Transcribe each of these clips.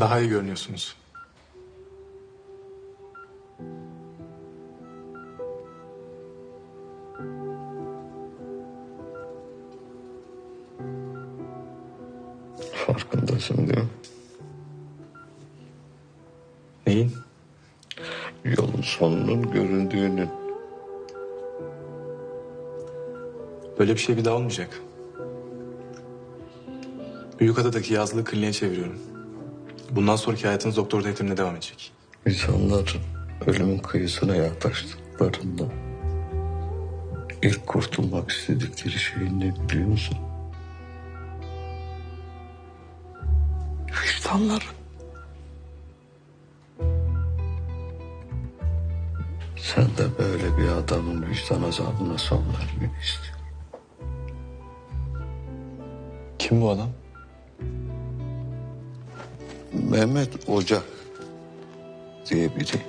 Daha iyi görünüyorsunuz. Farkındasın değil mi? Neyin? Yolun sonunun göründüğünün. Böyle bir şey bir daha olmayacak. Büyükada'daki yazlığı kliniğe çeviriyorum. Bundan sonraki hayatınız doktor denetimine devam edecek. İnsanlar ölümün kıyısına yaklaştıklarında ilk kurtulmak istedikleri şey ne biliyor musun? Vicdanları. Sen de böyle bir adamın vicdan azabına son vermeni istiyorum. Kim bu adam? Mehmet Ocak diye biri.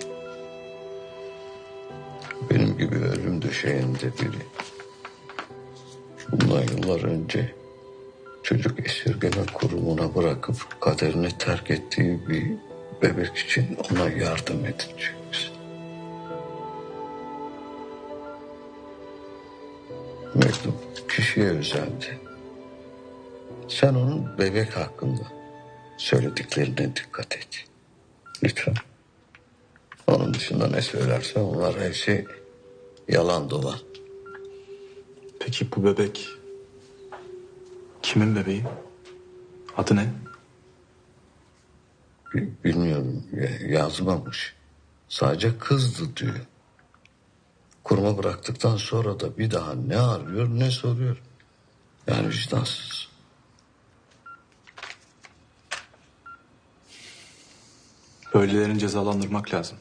Benim gibi ölüm döşeğinde biri. Bundan yıllar önce çocuk esirgeme kurumuna bırakıp kaderini terk ettiği bir bebek için ona yardım edecekmiş. Mektup kişiye özeldi. Sen onun bebek hakkında söylediklerine dikkat et. Lütfen. Onun dışında ne söylerse onlar hepsi yalan dolan. Peki bu bebek kimin bebeği? Adı ne? Bi- Bilmiyorum ya- yazmamış. Sadece kızdı diyor. Kuruma bıraktıktan sonra da bir daha ne arıyor ne soruyor. Yani vicdansız. Böylelerini cezalandırmak lazım.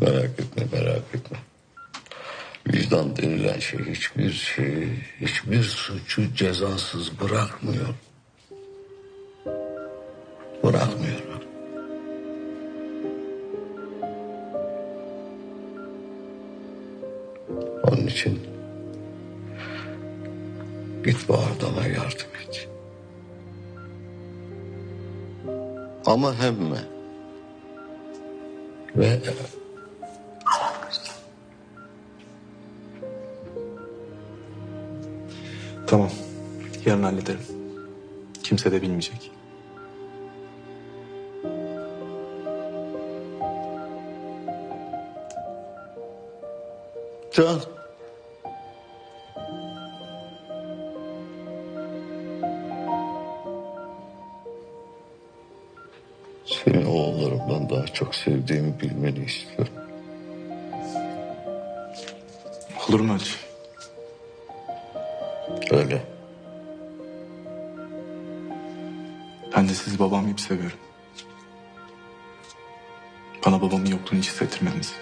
Merak etme merak etme. Vicdan denilen şey hiçbir şeyi, hiçbir suçu cezasız bırakmıyor. Bırakmıyor. Onun için git bu adama yardım et. Ama hemme. Ve Tamam. Yarın hallederim. Kimse de bilmeyecek. Can. Seni oğullarımdan daha çok sevdiğimi bilmeni istiyorum. Olur mu öyle şey? Öyle. Ben de sizi babam gibi seviyorum. Bana babamın yokluğunu hiç hissettirmediniz.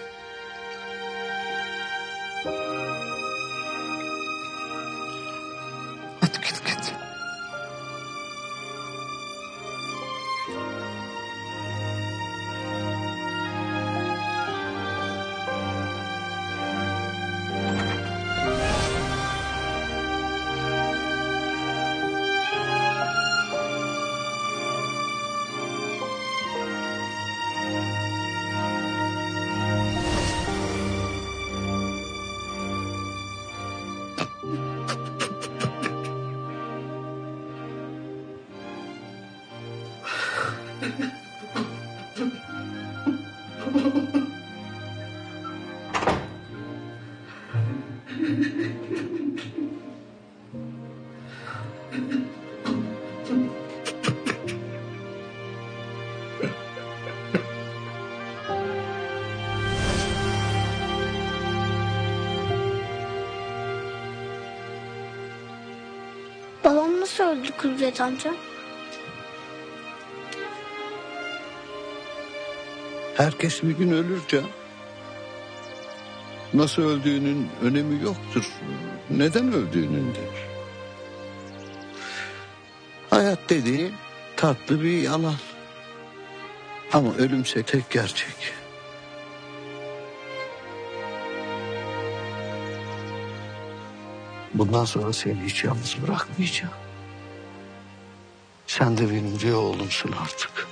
Nasıl öldü Kudret amca? Herkes bir gün ölür Can. Nasıl öldüğünün önemi yoktur. Neden öldüğünündür. Hayat dediğin tatlı bir yalan. Ama ölümse tek gerçek. Bundan sonra seni hiç yalnız bırakmayacağım. Sen de benim bir oğlumsun artık.